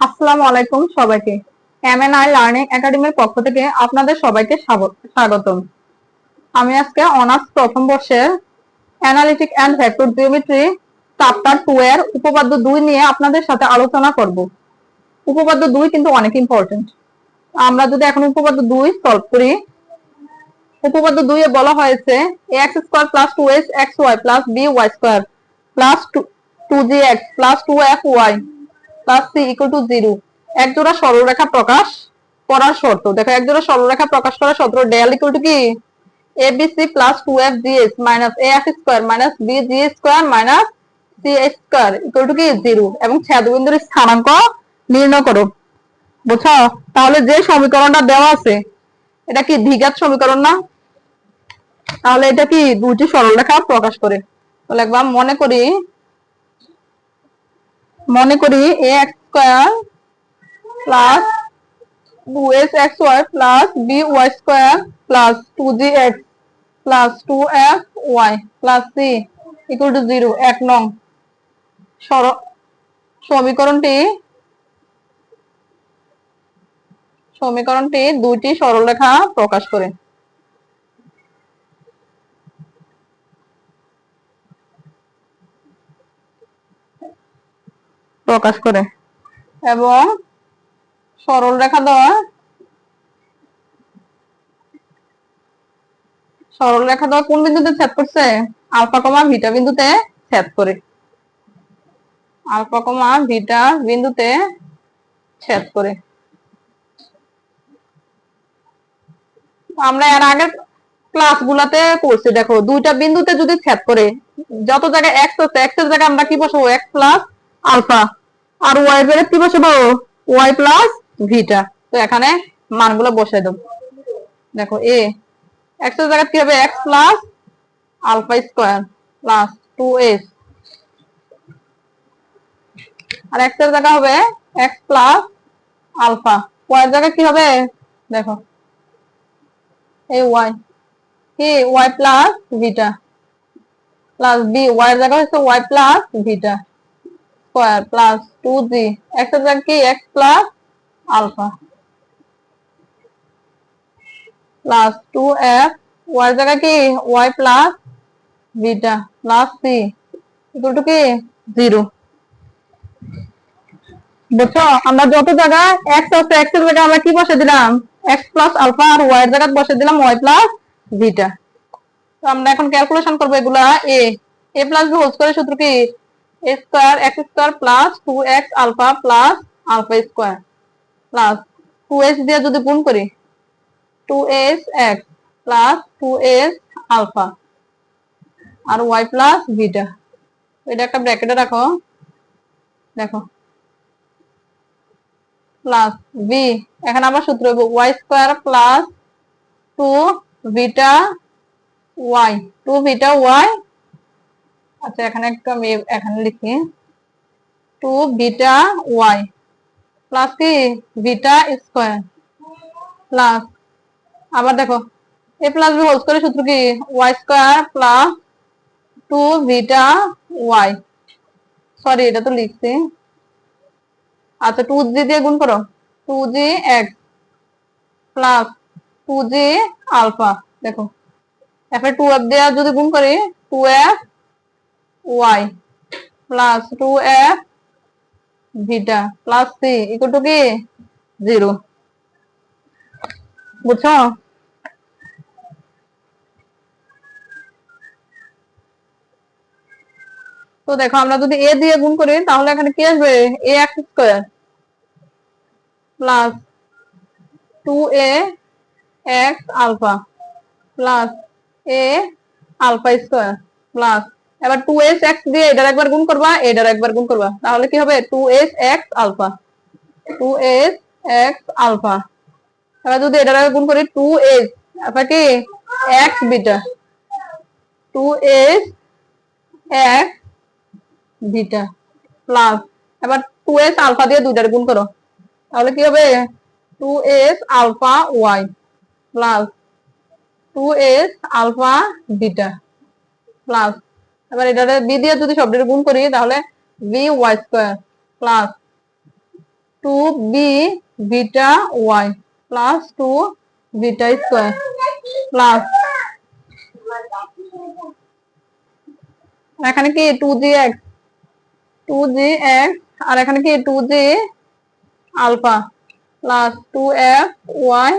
আসসালামু আলাইকুম সবাইকে। এমএনআই লার্নিং একাডেমির পক্ষ থেকে আপনাদের সবাইকে স্বাগতম। আমি আজকে অনার্স প্রথম বর্ষের analytic and vector geometry chapter two এর উপপাদ্য দুই নিয়ে আপনাদের সাথে আলোচনা করব। উপপাদ্য দুই কিন্তু অনেক ইম্পর্টেন্ট আমরা যদি এখন উপপাদ্য দুই সলভ করি, উপপাদ্য দুই এ বলা হয়েছে x square plus two x y plus b y square plus two g x plus two f y plus c equal to zero এক জোড়া সরলরেখা প্রকাশ করার শর্ত। দেখো, এক জোড়া সরলরেখা প্রকাশ করার শর্ত ডেল ইকুয়াল টু কি? A b c plus two f g s minus a f square minus b g square minus c square equal to কি? জিরো এবং ছেদবিন্দুর স্থানাঙ্ক নির্ণয় করো। বুঝছ? তাহলে যে সমীকরণটা দেওয়া আছে, এটা কি দ্বিঘাত সমীকরণ না? তাহলে এটা কি দুইটি সরলরেখা প্রকাশ করে। তাহলে একবার মনে করি মনে করি a x square plus two s x y plus b y square plus two g x plus two f y plus c equal to zero এক নং। সমীকরণটি সমীকরণটি দুইটি সরলরেখা প্রকাশ করে। প্রকাশ করে। এবং সরল রেখা দেওয়া। সরল রেখা দেওয়া কোন বিন্দুতে ছেদ করছে? আলফা কমা ভিটা বিন্দুতে ছেদ করে। আলফা কমা ভিটা বিন্দুতে ছেদ করে। আমরা এর আগের ক্লাস গুলাতে করছি, দেখো, দুইটা বিন্দুতে যদি ছেদ করে, যত জায়গায় এক্স আছে এক্সের জায়গায় আমরা কি বসাবো? এক্স প্লাস আলফা আর ওয়াই এর কি বসাবো ওয়াই প্লাস ভিটা তো এখানে মানগুলো বসে দেবো। দেখো এ এক্সের জায়গায় কি হবে? X plus alpha square plus two s আর এক্সের জায়গা হবে এক্স প্লাস আলফা ওয়াই এর জায়গায় কি হবে? দেখো, এই ওয়াই কি y plus beta plus b y এর জায়গা হচ্ছে y plus beta square plus two g এর জায়গা কি x plus alpha plus two f y জায়গা কি y plus beta plus c equal কি জিরো বুঝছ? আমরা যত জায়গায় এক্স আছে এক্সের জায়গায় আমরা কি বসে দিলাম? এক্স প্লাস আলফা আর ওয়াই এর জায়গায় বসে দিলাম ওয়াই প্লাস বিটা তো আমরা এখন ক্যালকুলেশন করব এগুলা a a plus b whole স্কোয়ারের সূত্র কি? Square x square plus two x alpha plus alpha square plus two s দিয়ে যদি গুণ করি two s x plus two s alpha আর ওয়াই প্লাস বিটা এটা একটা ব্র্যাকেটে রাখো। দেখো। প্লাস বি এখানে আবার সূত্র হবে y square plus two beta y two beta y আচ্ছা এখানে একটা আমি এখানে লিখি। টু বিটা ওয়াই প্লাস কি? বিটা স্কোয়ার প্লাস, আবার দেখো, এ প্লাস বি হোল স্কোয়ারের সূত্র কি? Y square plus two beta y. Sorry, এটা তো লিখছি। আচ্ছা টু জি দিয়ে গুণ করো। Two g x plus two g alpha. দেখো, এফ টু এফ দিয়ে যদি গুণ করি, two f y plus two f beta plus c equal to কি? জিরো বুঝছ? তো দেখো, আমরা যদি এ দিয়ে গুণ করি, তাহলে এখানে কি আসবে? A x square plus two a x alpha plus a alpha square plus এবার টু এস এক্স দিয়ে এটার একবার গুণ করবা, এটার একবার গুণ করবা। তাহলে কি হবে? Two s x alpha two s x alpha এবার যদি এটার গুণ করি টু এস তারপর কি? X beta two s x beta plus এবার টু এস আলফা দিয়ে দুইটার গুণ করো। তাহলে কি হবে? Two s alpha y plus two s alpha beta plus এবার এটা বি দিয়ে যদি সবটির গুণ করি, তাহলে b y square plus two b beta y plus two beta square plus এখানে কি two g x two g x আর এখানে কি two g alpha plus two f y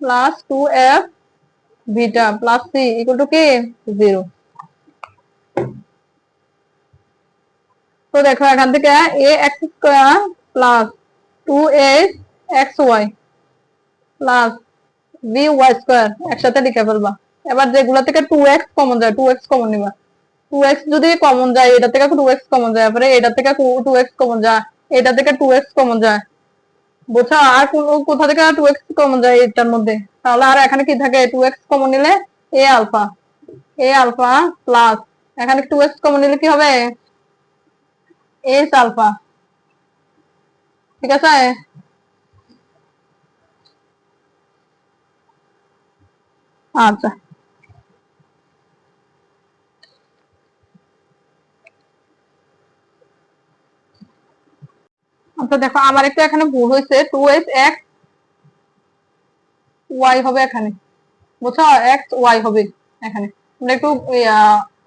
plus two f beta plus c equal to কি? Zero তো দেখো এখান থেকে a x square plus two s x y plus b y square একসাথে লিখে ফেলবা। এবার যেগুলো থেকে টু এক্স কমন যায় টু এক্স কমন নিবা। টু এক্স যদি কমন যায়, এটা থেকে টু এক্স কমন যায়। তারপরে এটা থেকে টু এক্স কমন যায়, এটা থেকে টু এক্স কমন যায়। বোঝা? আর কোথা থেকে টু এক্স কমন যায় এটার মধ্যে? তাহলে আর এখানে কি থাকে? টু এক্স কমন নিলে a alpha a alpha plus এখানে টু এক্স কমন নিলে কি হবে? এস আলফা ঠিক আছে? আচ্ছা। আচ্ছা দেখো, আমার একটু এখানে ভুল হয়েছে। টু এস এক্স ওয়াই হবে এখানে। বুঝছ? এক্স ওয়াই হবে এখানে। একটু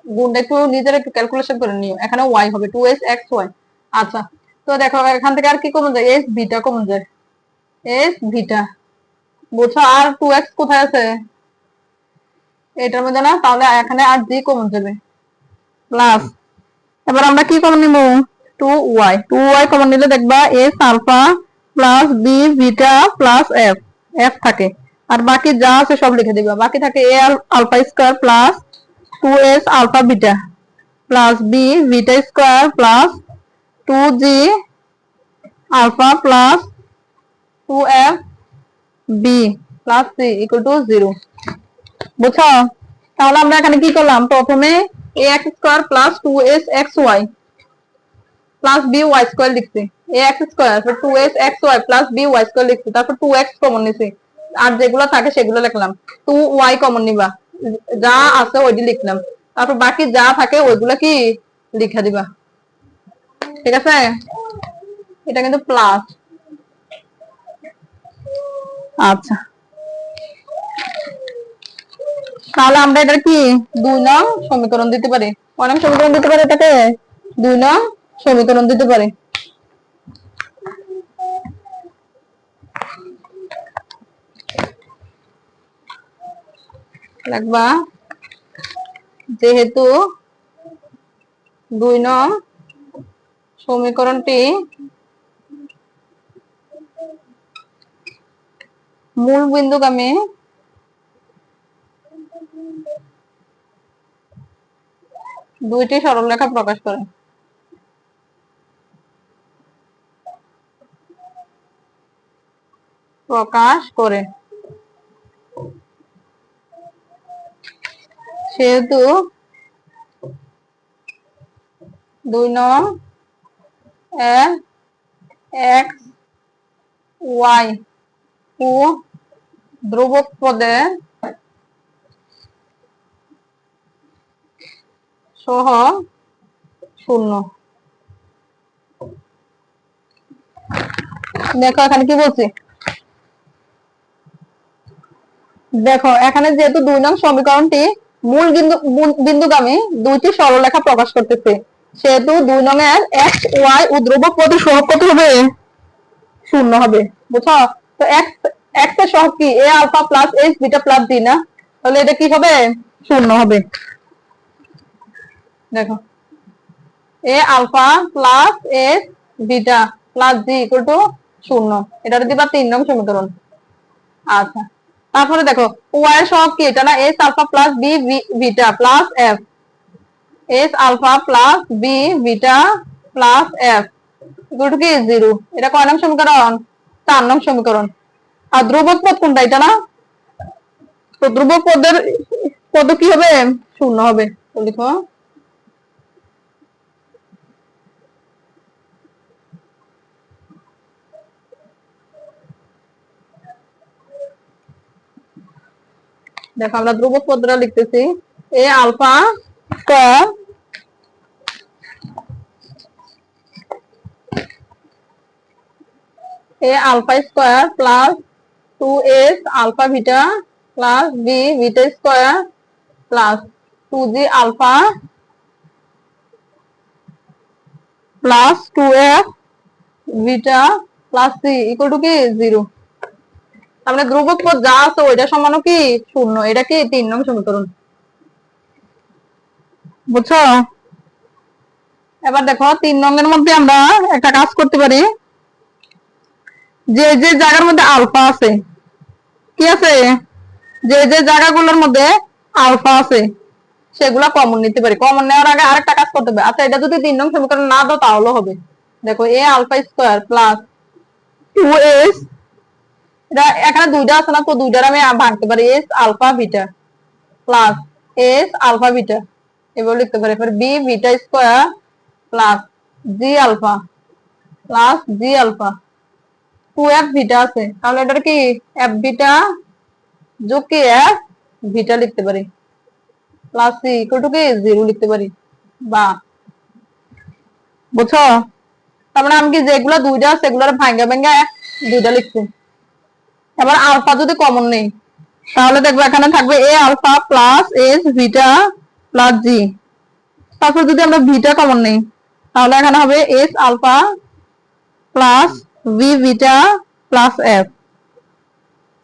গুণটা একটু নিজের একটু ক্যালকুলেশন করে নিও। এখানে ওয়াই হবে টু এস এক্স ওয়াই আচ্ছা তো দেখো, এখান থেকে আর কি কমন যায়? এস বিটা কমন যায়। এস বিটা বুঝছ? আর টু এক্স কোথায় আছে? এটার মধ্যে না, তাহলে এখানে আর জি কমন যাবে। প্লাস এবার আমরা কি কমন নিব? Two y two y common নিলে দেখবা s alpha plus b beta plus f f থাকে। আর বাকি যা আছে সব লিখে দিবা। বাকি থাকে a alpha square plus two s alpha beta plus b beta square plus two g alpha plus two f b plus c equal to zero বুঝছ? তাহলে আমরা এখানে কি করলাম? প্রথমে a x square plus two s x y plus b y square লিখছি। A x square two s x y plus b y square লিখছি। তারপর টু এক্স কমন নিছি। আর যেগুলো থাকে সেগুলো লিখলাম। টু ওয়াই কমন নিবা। যা আছে ওইটি লিখলাম তারপর বাকি যা থাকে ওইগুলো কি লিখা দিবা। ঠিক আছে? এটা কিন্তু প্লাস আচ্ছা। তাহলে আমরা এটা কি? দুই নং সমীকরণ দিতে পারি। অনেক সমীকরণ দিতে পারি এটাকে দুই নং সমীকরণ দিতে পারি। লাগবা। যেহেতু দুই নং সমীকরণটি মূল বিন্দুগামী দুইটি সরলরেখা প্রকাশ করে। প্রকাশ করে। সেহেতু দুই নং এক্স ওয়াই ও ধ্রুবক পদে সহ শূন্য। দেখো, এখানে কি বলছি? দেখো, এখানে যেহেতু দুই নং সমীকরণটি মূল বিন্দু বিন্দুগামী দুইটি সরলরেখা প্রকাশ করতেছে। সেহেতু দুই নং এর এক্স ওয়াই ও ধ্রুবক পদের সহগ কত হবে? শূন্য হবে। বুঝছ? তো এক্স এক্সের সহগ কি? A alpha plus s beta plus d না? তাহলে এটা কি হবে? শূন্য হবে। দেখো। A alpha plus s beta plus g equal to শূন্য। এটা দিবা তিন নং সমীকরণ। আচ্ছা। তারপরে দেখো ওয়াই সহগ কি? এটা না s alpha plus b beta plus f s alpha plus b beta plus f equal কি? জিরো এটা কয় নং সমীকরণ? চার নং সমীকরণ। আর ধ্রুবক পদ কোনটা? এটা না? তো ধ্রুবক পদের, পদ কি হবে? শূন্য হবে। লিখো। দেখো, আমরা ধ্রুবক পদটা লিখতেছি। A alpha square a alpha square plus two s alpha beta plus b beta square plus two g alpha plus two f beta plus c equal to কি? জিরো। তাহলে ধ্রুবক পদ যা আছে ওইটা সমান কি শূন্য? এটা কি তিন নং সমীকরণ? বুঝছ? এবার দেখো, তিন নঙ্গের মধ্যে আমরা একটা কাজ করতে পারি। যে যে জায়গার মধ্যে আলফা আছে, কি আছে? যে যে জায়গাগুলোর মধ্যে আলফা আছে, সেগুলা কমন নিতে পারি। কমন নেওয়ার আগে আরেকটা কাজ করতে হবে। আচ্ছা এটা যদি তিন নং সমীকরণ না দাও, তাহলে হবে। দেখো a alpha square plus two s এখানে দুইটা আছে না? তো দুইটার আমি ভাঙতে পারি। S alpha beta plus s alpha beta এবার লিখতে পারি। এবার b beta square plus g alpha plus g alpha two f beta আছে। তাহলে এটার কি? এফ বিটা যোগ কি? এফ বিটা লিখতে পারি। প্লাস সি ইকুয়াল টু কি? জিরো লিখতে পারি। বা। বুঝছ? তার মানে আমি কি যেগুলো দুইটা আছে, সেগুলোর ভাঙ্গা ভাঙ্গা দুইটা লিখছি। এবার আলফা যদি কমন নেই, তাহলে দেখব এখানে থাকবে a alpha plus s beta plus g তারপর যদি আমরা ভিটা কমন নেই, তাহলে এখানে হবে s alpha plus b beta plus f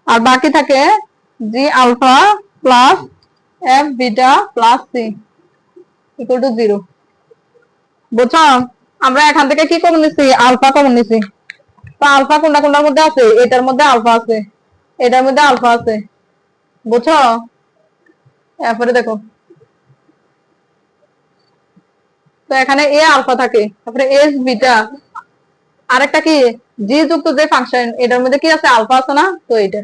আর বাকি থাকে g alpha plus f beta plus c equal to zero বুঝছ? আমরা এখান থেকে কি কমন নিছি? আলফা কমন নিছি। আলফা কোনটা কোনটার মধ্যে আছে? এটার মধ্যে আলফা আছে। এটার মধ্যে আলফা আছে। বুঝছ? এরপরে দেখো। তো এখানে এ আলফা থাকে। তারপরে এস বিটা। আরেকটা কি? জি যুক্ত যে ফাংশন এটার মধ্যে কি আছে? আলফা আছে না? তো এটা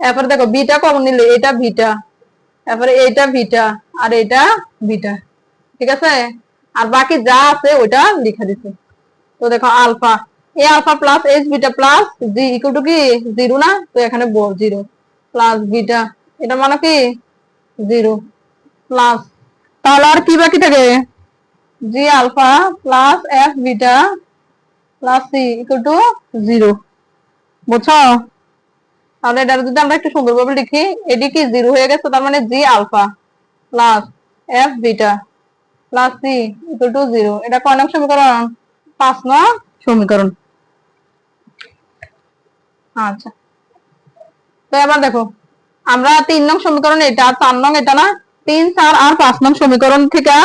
এরপরে দেখো, বিটা কমন নিলে এটা ভিটা তারপরে এটা ভিটা আর এটা ভিটা ঠিক আছে? আর বাকি যা আছে, ওইটা লিখে দিছে। তো দেখো, alpha. A alpha plus h beta plus g equal to কি? জিরো না? তো এখানে জিরো প্লাস বিটা এটা মানে কি? জিরো প্লাস তাহলে আর কি বাকি থাকে? G alpha plus f beta plus c equal to zero বুঝছ? তাহলে এটা যদি আমরা একটু সুন্দরভাবে লিখি, এটি কি জিরো হয়ে গেছে? তার মানে g alpha plus f beta plus c equal to zero এটা কয় নং সমীকরণ? পাঁচ নং সমীকরণ। আচ্ছা। তো এবার দেখো, আমরা তিন নং সমীকরণ এটা, চার নং এটা না? তিন, চার আর পাঁচ নং সমীকরণ থেকে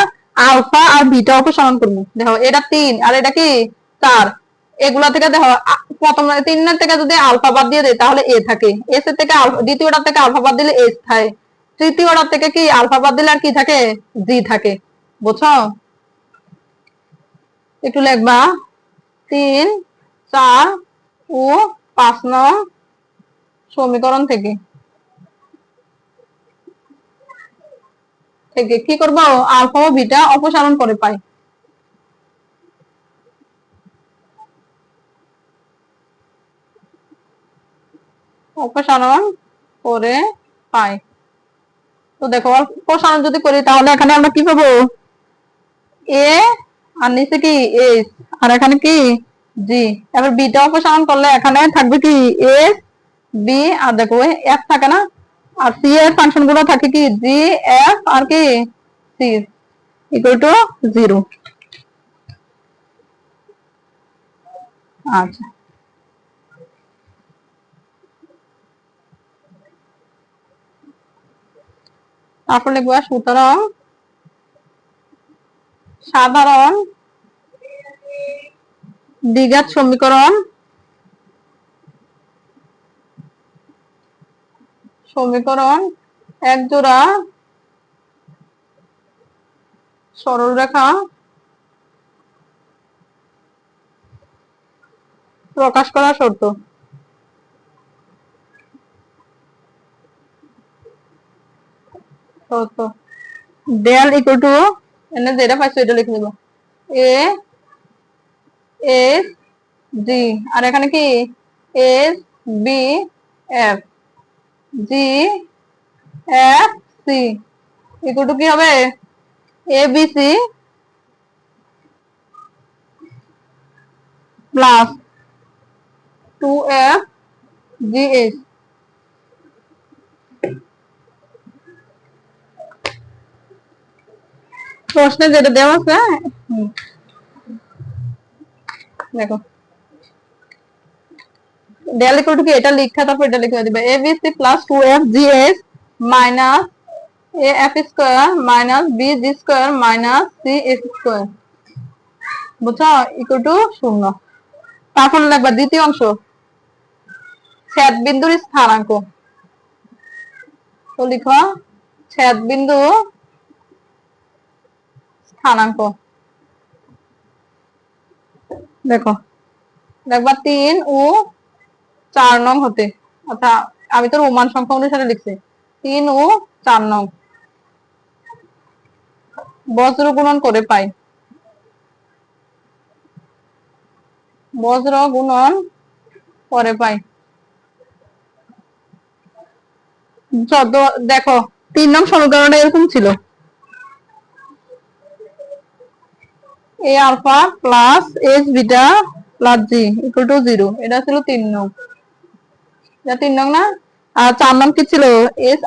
আলফা আর বিটা অপসারণ করব। দেখো, এটা তিন, আর এটা কি? চার। এগুলা থেকে দেখো প্রথম তিনের থেকে যদি আলফা বাদ দিয়ে দেয় তাহলে এ থাকে। এস এর থেকে আলফা, দ্বিতীয়টা থেকে আলফা বাদ দিলে এস থাকে। তৃতীয়টা থেকে কি আলফা বাদ দিলে আর কি থাকে? জি থাকে। বুঝছ? একটু লিখবা। তিন, চার ও পাঁচ নং সমীকরণ থেকে। থেকে কি করব? আলফা ও বিটা অপসারণ করে পাই। অপসারণ করে পাই। তো দেখো, অপসারণ যদি করি, তাহলে এখানে আমরা কি পাবো? এ, আর নিচে কি? এস আর এখানে কি? জি, এবার বিটা অপসারণ করলে এখানে থাকবে কি এ বি আর দেখো এফ থাকে না? আর সি এর ফাংশনগুলো থাকে কি? জি এফ আর কি? সি ইকুয়াল টু জিরো আচ্ছা। তারপর লিখব সুতরাং। সাধারণ দ্বিঘাত সমীকরণ। সমীকরণ এক জোড়া সরল রেখা। প্রকাশ করা শর্ত। ডেল ইকুয়াল টু এনে যেটা পাইছো, এটা লিখে দেবো এ এস জি আর এখানে কি s b f g f c equal to কি হবে a b c plus two f g h প্রশ্নে যেটা দেওয়া আছে, হুম। দেখো। ডেল ইকুয়াল টু কি এটা লিখা, তারপর দিবে। A b c plus two f g s minus a f square minus b g square minus c square বুঝছ? ইকুয়াল টু শূন্য। তারপর লিখবা দ্বিতীয় অংশ। ছেদ বিন্দুর স্থানাঙ্ক লিখো ছেদ বিন্দু স্থানাঙ্ক। দেখো। দেখবা তিন ও চার নং হতে। অর্থাৎ আমি তো রোমান সংখ্যা অনুসারে লিখছি। তিন ও চার নং। বজ্র গুণন করে পাই। বজ্র গুণন করে পাই। দেখো, তিন নং সমীকরণটা এরকম ছিল। A alpha plus beta plus g equal to zero এটা ছিল তিন নং। এটা তিন নং না? আর চার নং কি ছিল?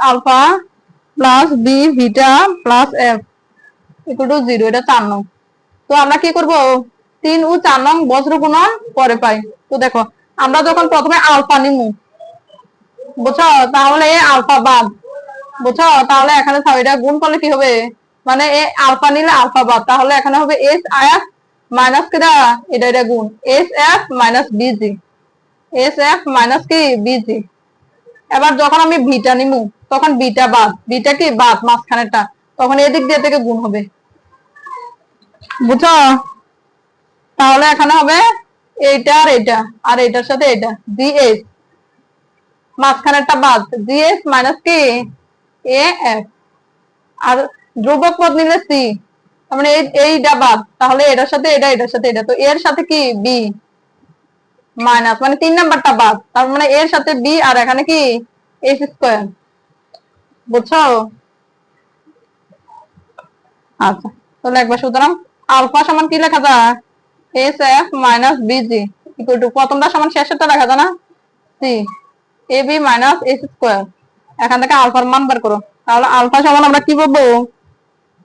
Alpha plus b plus f equal to zero এটা চার নং। তো আমরা কি করব? তিন ও চার নং বজ্র গুণন পরে পাই। তো দেখো, আমরা যখন প্রথমে আলফা নিমু, বুঝছ? তাহলে আলফা বাদ। বুঝছ? তাহলে এখানে এটা গুণ করলে কি হবে? মানে এ আলফা নিলে আলফা বাদ, তাহলে এখানে হবে এস এফ মাইনাস কেটা এটা এটা গুণ। S f minus b g s f minus কি বিজি এবার যখন আমি ভিটা নিমু, তখন বিটা বাদ। বিটা কি? বাদ, মাঝখানেরটা। তখন এদিক দিয়ে থেকে গুণ হবে। বুঝছ? তাহলে এখানে হবে এইটা আর এটা আর এটার সাথে এটা জি এস মাঝখানেরটা বাদ। জি এস মাইনাস কি এ এফ আর ধ্রুবক পদ নিলে সি। তার মানে এই- এইটা বাদ। তাহলে এটার সাথে এটা, এটার সাথে এটা। তো এর সাথে কি? বি। মাইনাস। মানে তিন নাম্বারটা বাদ। তার মানে এর সাথে বি আর এখানে কি? S square. বুঝছ? আচ্ছা। তাহলে একবার সুতরাং আলফা সমান কি লেখা যায়? S, f minus b g equal to প্রথমটা সমান শেষেরটা লেখা যায় না? C. A, b minus s square. এখান থেকে আলফার মান বার করো। তাহলে আলফা সমান আমরা কি পাবো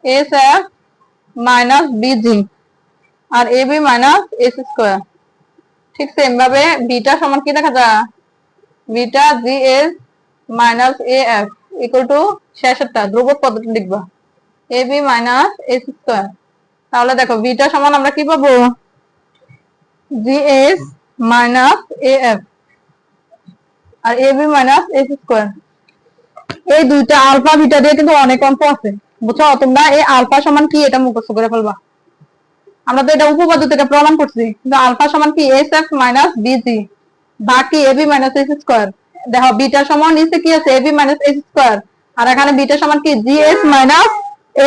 s f minus b g R a b minus s square ঠিক সেম ভাবে বিটা সমান কি লেখা যায়? Beta g s minus a f equal to শেষেরটা ধ্রুবক পদ্ধতি লিখবা। A b minus s square তাহলে দেখো বিটা সমান আমরা কি পাবো? G s minus a f R a b minus s square এই দুইটা আলফা, বিটা দিয়ে কিন্তু অনেক অঙ্ক আছে। বুঝছ? তোমরা এই আলফা সমান কি? এটা মুখস্থ করে ফেলবা। আমরা তো এটা উপপাদ্য থেকে প্রমাণ করছি। কিন্তু আলফা সমান কি? এস এফ মাইনাস বিজি বাকি এবি মাইনাস এস স্কোয়ার দেখো বিটা সমান, নিচে কি আছে? এবি মাইনাস এস স্কোয়ার আর এখানে বিটা সমান কি? GS minus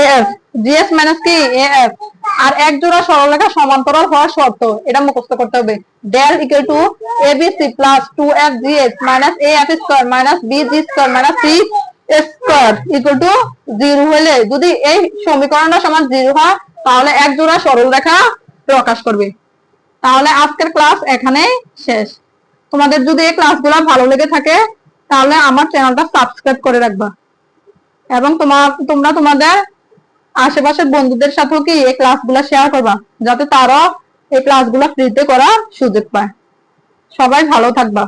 AF GS minus কি? এএফ আর এক জোড়া সরলরেখা সমান্তরাল হওয়ার শর্ত, এটা মুখস্থ করতে হবে। Del equal to a b c plus two f g s minus a f square minus b g square minus c square equal to zero হলে যদি এই সমীকরণটা সমান জিরো হয়, তাহলে এক জোড়া সরলরেখা প্রকাশ করবে। তাহলে আজকের ক্লাস এখানেই শেষ। তোমাদের যদি এই ক্লাসগুলো ভালো লেগে থাকে, তাহলে আমার চ্যানেলটা সাবস্ক্রাইব করে রাখবা। এবং তোমার তোমরা তোমাদের আশেপাশের বন্ধুদের সাথেও কি এই ক্লাসগুলো শেয়ার করবা, যাতে তারাও এই ক্লাসগুলো ফ্রিতে করার সুযোগ পায়। সবাই ভালো থাকবা।